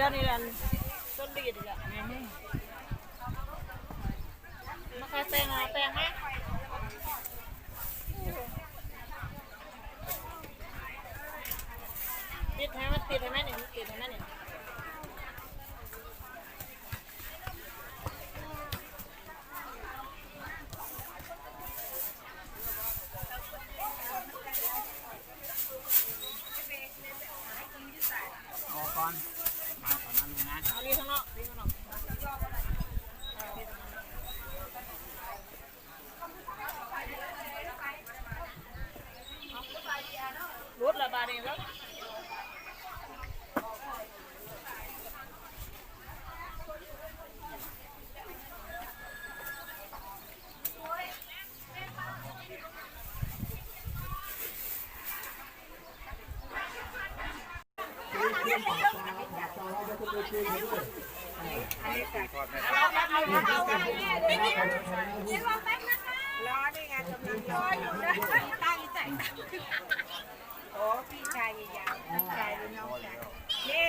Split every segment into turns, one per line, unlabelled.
แล้วนี่แหละต้นดีดอีกแล้ว
แม่มึง
มาคาแตงอะแตงไหมติดให้มันติดให้แม่หนึ่งติดให้แม่หนึ่ง
ออกก่อนมาก่อนนะลุงนะ
เอานี่ข้างนอกนี่ข้างนอกรุดละบาทเองแล้ว
ล้อนี่ไงกำลัง
รออยู่นะตั้งใจโอ้พี่ชายใหญ่พี่ชายน้องชเนี่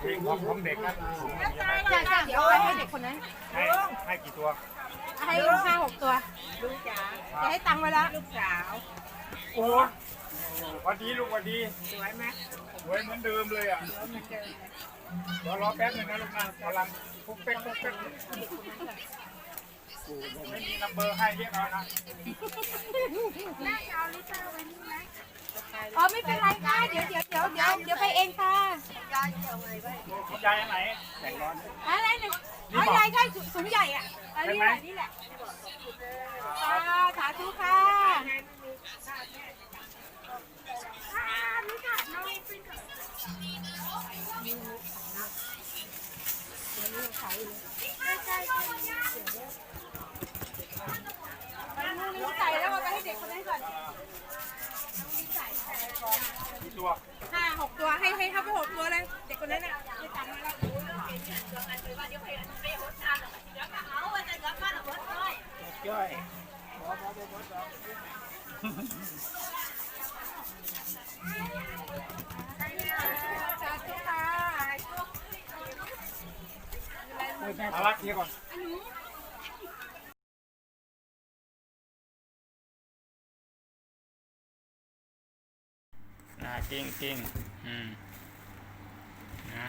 เพล
ของของเด็กนะ
จะจะเดี๋ยวเอาไว้ให้เด็กคนนั้น
ให้ให้กี่ตัว
ให้ลูกห้าหกตัวลูกจ๋าจะให้ตังไว้แล้วลูกสาว
โอ้วันดีลูกวันดีสวยไหมสวยเหมือนเดิมเลยอะ เดี๋ยวรอแป๊บหนึงนะลูกนะกำลังปุ๊กเป๊กปุ๊กเป๊กไม่มีนัมเบอร์ให้เรียกเอานะ
อ๋อไม่เป็นไรค่ะเดี๋ยวเดี๋ยวเดี๋ยวเดี๋ยวเดี๋ยวไปเองค่ะ
คุณยายอันไหนแต่งร้อน
อะไรหนึ่งเอายายใช่สูงใหญ่อะอันนี้แหละนี่แหละค่ะสาธุค่ะ ใส่แล้วเอาไปให้เด็กคนนั้นก่อน
กี่ตัว
ห้าหกตัวให้ให้เข้าไปหกตัวเลย เด็กคนนั้นน่ะได้ตังค์มาแล้ว
ย่อย
สาธุค่ะ
มาลักเทียก่อนนะกิ้งกิ้งอืมนะ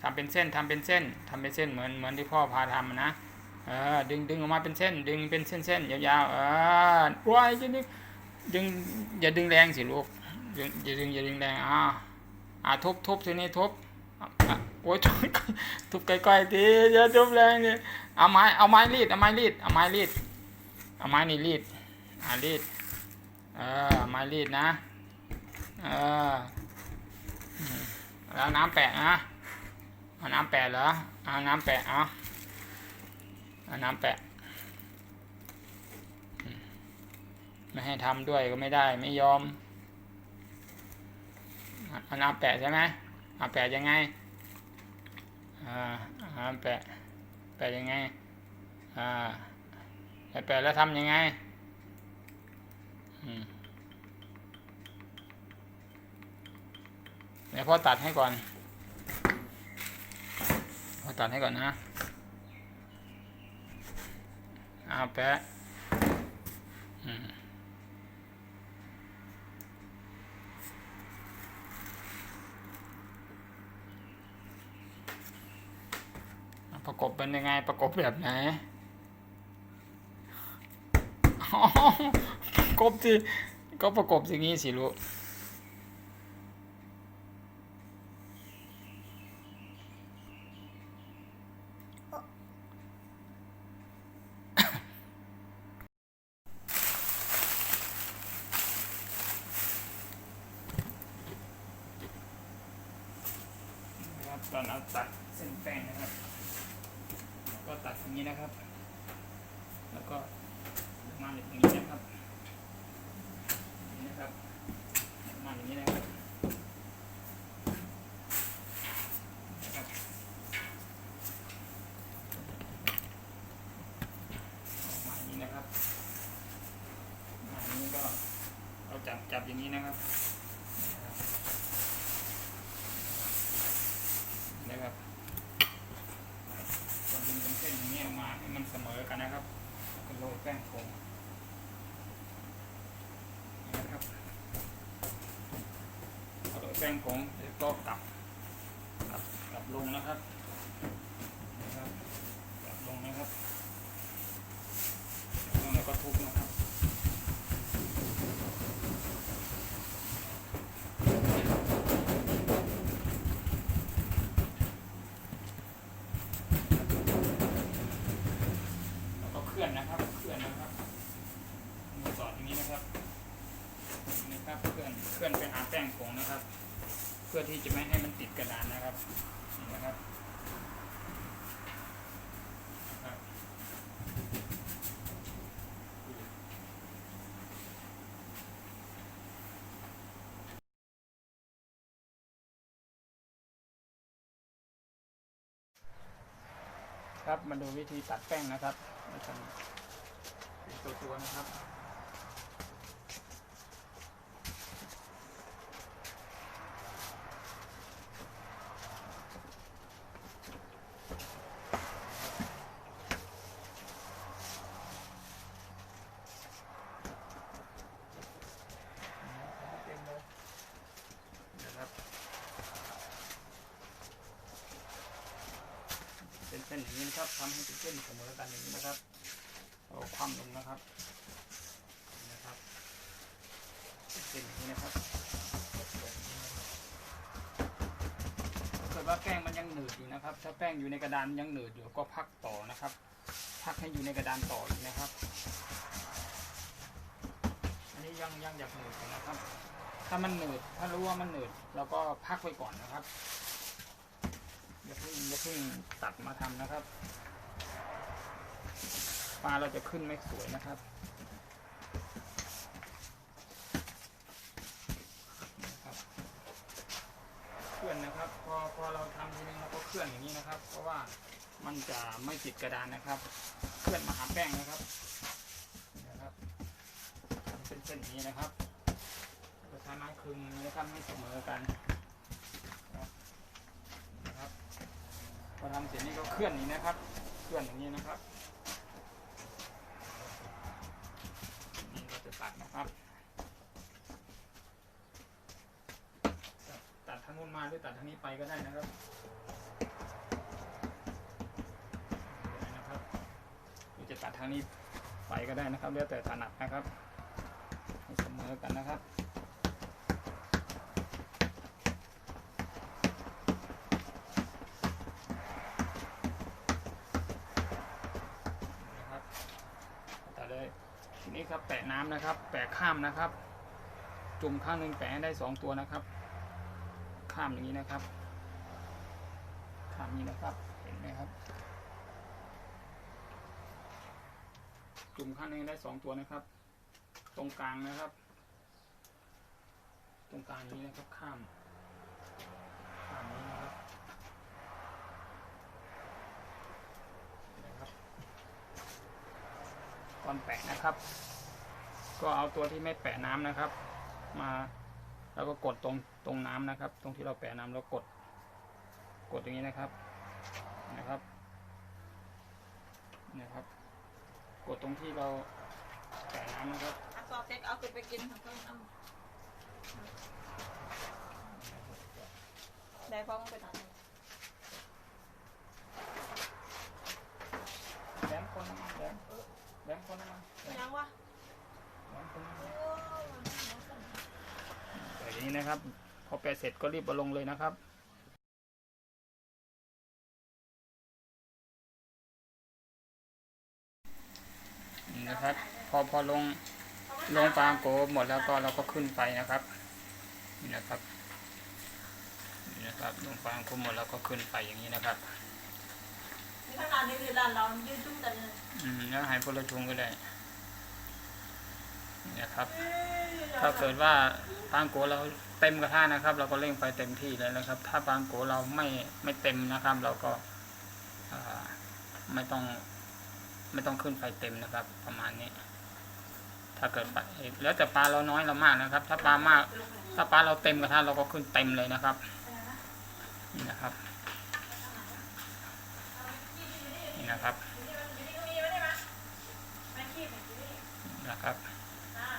ทำเป็นเส้นทำเป็นเส้นทำเป็นเส้นเหมือนเหมือนที่พ่อพาทำนะเออดึงดึงออกมาเป็นเส้น ดึงเป็นเส้นเส้นยาวๆเออว้ายจะดึงดึงอย่าดึงแรงสิลูกดึงอย่าดึงอย่าดึงแรงอ่าอ่าทุบทุบทีนี้ทุบ โอ้ยทุบทุบใกล้ๆทีอย่าทุบแรงดิเอาไม้เอาไม้รีดเอาไม้รีดเอาไม้รีดเอาไม้นี่รีดอ่ารีดเออไม้รีดนะเออแล้วน้ำแปะนะเอาน้ำแปะเหรอเอาน้ำแปะเอาเอาน้ำแปะไม่ให้ทำด้วยก็ไม่ได้ไม่ยอมเอาน้ำแปะใช่ไหม อาแปะยังไงอ่าอาแปะแปะยังไงอ่าแปะแล้วทำยังไงอืมเดี๋ยวพ่อตัดให้ก่อนพ่อตัดให้ก่อนนะอาแปะอืมประ กบเป็นยังไงประกบแบบไหนอ๋อประกบสิก็ประกบอย่งนี้สิลูกนะครับตอนเอาตัดเส้นแป้งนะครับ ก็ตัดอย่างนี้นะครับ แล้วก็มาอย่างนี้นะครับนี่นะครับมาอย่างนี้นะครับนะครับออกมาอย่างนี้นะครับมาอย่างนี้ก็เราจับจับอย่างนี้นะครับ ป้งผงนะครับเอา แป้งผงแล้วก็กลับกลับกลับลงนะครับนะครับกลับลงนะครับแล้วก็ทุบนะครับ แล้วก็เคลื่อนนะครับเคลื่อนนะครับมือสอดอย่างนี้นะครับนะครับเคลื่อนเคลื่อนไปหาแป้งผงนะครับ เพื่อ ที่จะไม่ให้มันติดกระดานนะครับนี่นะครับครับมาดูวิธีตัดแป้งนะครับเป็นตัวตัวนะครับ เป็นเส้นอย่างนี้นะครับทำให้เป็นเส้นเสมอกันอย่างนี้นะครับเอาคว่ำลงนะครับนะครับเป็นเส้นอย่างนี้นะครับถ้าเกิดว่าแป้งมันยังหนืดอยู่นะครับ ถ้าแป้งอยู่ในกระดานยังหนืดอยู่ก็พักต่อนะครับ พักให้อยู่ในกระดานต่ออีกนะครับ อันนี้ยังยังอยากหนืดอยู่นะครับ ถ้ามันหนืดถ้ารู้ว่ามันหนืดเราก็พักไว้ก่อนนะครับ อย่าเพิ่งอย่าเพิ่งตัดมาทำนะครับ ปลาเราจะขึ้นไม่สวยนะครับเคลื่อนนะครับ พอพอเราทำทีนึงเราก็เคลื่อนอย่างนี้นะครับ เพราะว่ามันจะไม่ติดกระดานนะครับ เคลื่อนมาหาแป้งนะครับนะครับเป็นเส้นนี้นะครับใช้ไม้คลึงนะครับให้เสมอกันนะครับพ อทำเสร็จนี่ก็เคลื่อนอย่างนี้นะครับ เคลื่อนอย่างนี้นะครับนี่เราจะตัดนะครับ ตัดทางนู้นมาหรือตัดทางนี้ไปก็ได้นะครับได้นะครับหรือจะตัดทางนี้ไปก็ได้นะครับแล้วแต่ถนัดนะครับให้เสมอกันนะครับต่อเลยทีนี้ ครับแปะน้ำนะครับ แปะข้ามนะครับ จุ่มข้างหนึ่งแปะให้ได้สองตัวนะครับ ข้ามอย่างนี้นะครับ ข้ามนี้นะครับ เห็นไหมครับ จุ่มข้างหนึ่งได้สองตัวนะครับ ตรงกลางนะครับ ตรงกลางนี้นะครับ ข้าม ข้ามนี้นะครับนะครับก่อนแปะนะครับ ก็เอาตัวที่ไม่แปะน้ำนะครับ มาแล้วก็กดตรงตรงน้ำนะครับ ตรงที่เราแปะน้ำแล้วกด กดอย่างนี้นะครับนะครับนะครับ กดตรงที่เราแปะน้ำนะครับ
เอาซอสเซ็กเอาไปกินของเขาเอาได้พร้อมไปตัด
แหลมคนแหลมแหลมคนมาแหลม
ยังวะ
แหลมคนมาแปะอย่าง นี้นะครับ พอแปะเสร็จก็รีบเอาลงเลยนะครับนี่นะครับ พอพอลงลงปางโกหมดแล้วก็เราก็ขึ้นไปนะครับนี่นะครับนี่นะครับลงปางโกหมดแล้วก็ขึ้นไปอย่างนี้นะครับ
นี่ขนาดนี้คือด้านเรายืดจุ้มกันเลย
อืมแล้วหายพลชุงก็ได้ นะครับ ถ้าเกิดว่าปางโกเราเต็มกระทะนะครับ เราก็เร่งไฟเต็มที่เลยนะครับ ถ้าปางโกเราไม่ไม่เต็มนะครับ เราก็าไม่ต้องไม่ต้องขึ้นไฟเต็มนะครับ ประมาณนี้ ถ้าเกิดไฟแล้วแต่ปลาเราน้อยเรามากนะครับ ถ้าปลามาก ถ้าปลาเราเต็มกระทะเราก็ขึ้นเต็มเลยนะครับนี่นะครับนี่นะครับนะครับ
อ่า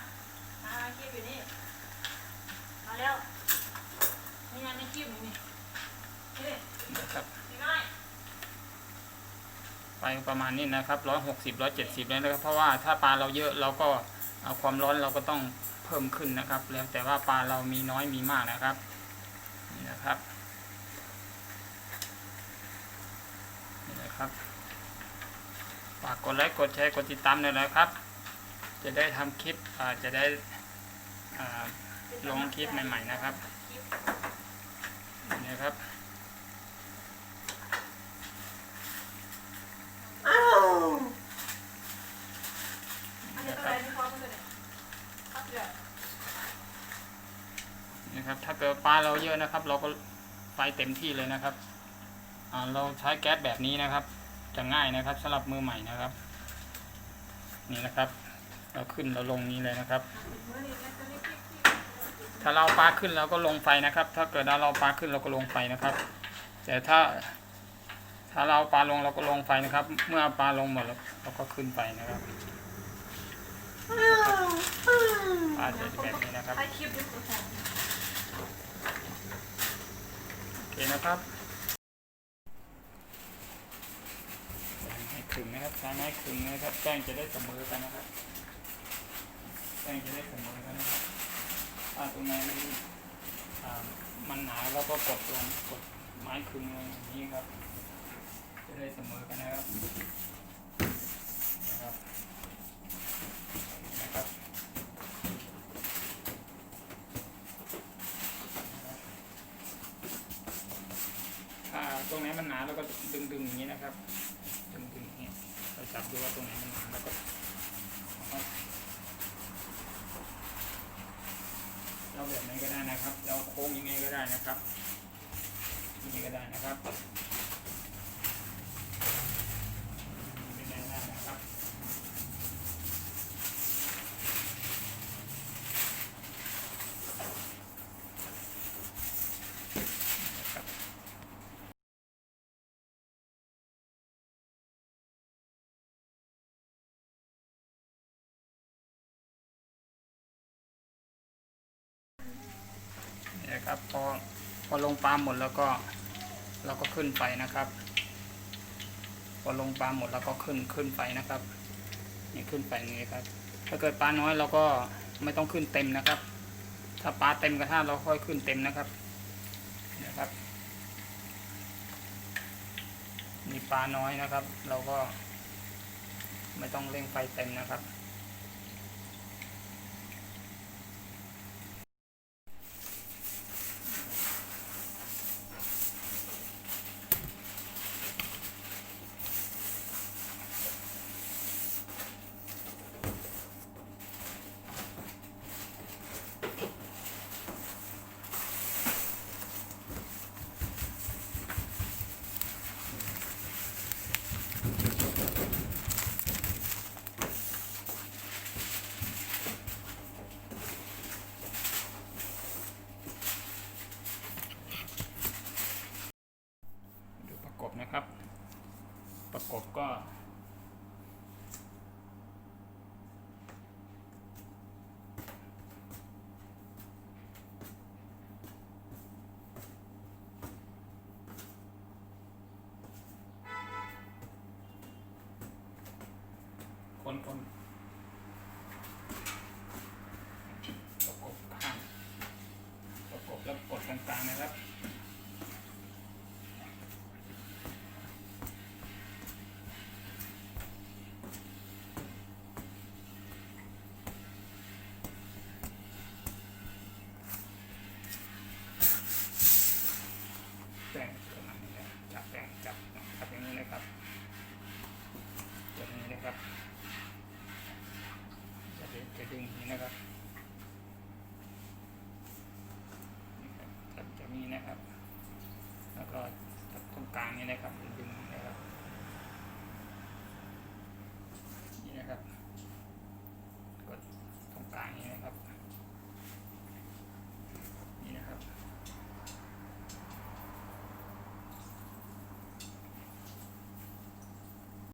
อ่าคีบอยู่นี่มา แล้วนี่ไงไม่คีบอยู่นี่นี่
นะครับ
นี่ง่าย
ไฟประมาณนี้นะครับร้อยหกสิบร้อยเจ็ดสิบเลยนะครับ เพราะว่าถ้าปลาเราเยอะเราก็เอาความร้อนเราก็ต้องเพิ่มขึ้นนะครับ แล้วแต่ว่าปลาเรามีน้อยมีมากนะครับนี่นะครับนี่นะครับฝากกดไลค์กดแชร์กดติดตามหน่อยนะครับ จะได้ทำคลิปอ่าจะได้อ่า ลงคลิปใหม่ๆนะครับนี่ครับ
อันนี้ตัวอะไรที่พร้อกันเลยครับเดี๋ยว
นะครับ ถ้าเกิดปลาเราเยอะนะครับ เราก็ไฟเต็มที่เลยนะครับเราใช้แก๊สแบบนี้นะครับ จะง่ายนะครับสำหรับมือใหม่นะครับ นี่นะครับ เราขึ้นเราลงนี้เลยนะครับ
มือนี่นะตัวนี้คีบคีบ
ถ้าเราปลาขึ้นเราก็ลงไฟนะครับ ถ้าเกิดเราปลาขึ้นเราก็ลงไฟนะครับ แต่ถ้าถ้าเราปลาลงเราก็ลงไฟนะครับ เมื่อปลาลงหมดเราก็ขึ้นไปนะครับปลาจะแบบนี้นะครับ
ให้น
โอเคนะครับให้ขึงนะครับใช้ไม้ขึงนะครับแป้งจะได้เสมอกันนะครับแป้งจะได้เสมอกันนะครับ ถ้าตรงไหนมันอ่ามันหนาแล้วก็กดลงกดไม้ขึงลงอย่างนี้ครับ จะได้เสมอกันนะครับนะครับนะครับถ้าตรงไหนมันหนาเราก็ดึงดึงอย่างนี้นะครับดึงดึงอย่างนี้เราจับดูว่าตรงไหนมันหนาแล้วก็เอาเรา แบบไหนก็ได้นะครับเราโค้งยังไงก็ได้นะครับยังไงก็ได้นะครับเป็นไงได้นะครับ นะครับพอพอลงปลาหมดแล้วก็เราก็ขึ้นไปนะครับ พอลงปลาหมดแล้วก็ขึ้นขึ้นไปนะครับนี่ขึ้นไปนี้ครับ ถ้าเกิดปลาน้อยเราก็ไม่ต้องขึ้นเต็มนะครับ ถ้าปลาเต็มกระทะเราค่อยขึ้นเต็มนะครับนะครับนี่ปลาน้อยนะครับ เราก็ไม่ต้องเร่งไฟเต็มนะครับ ค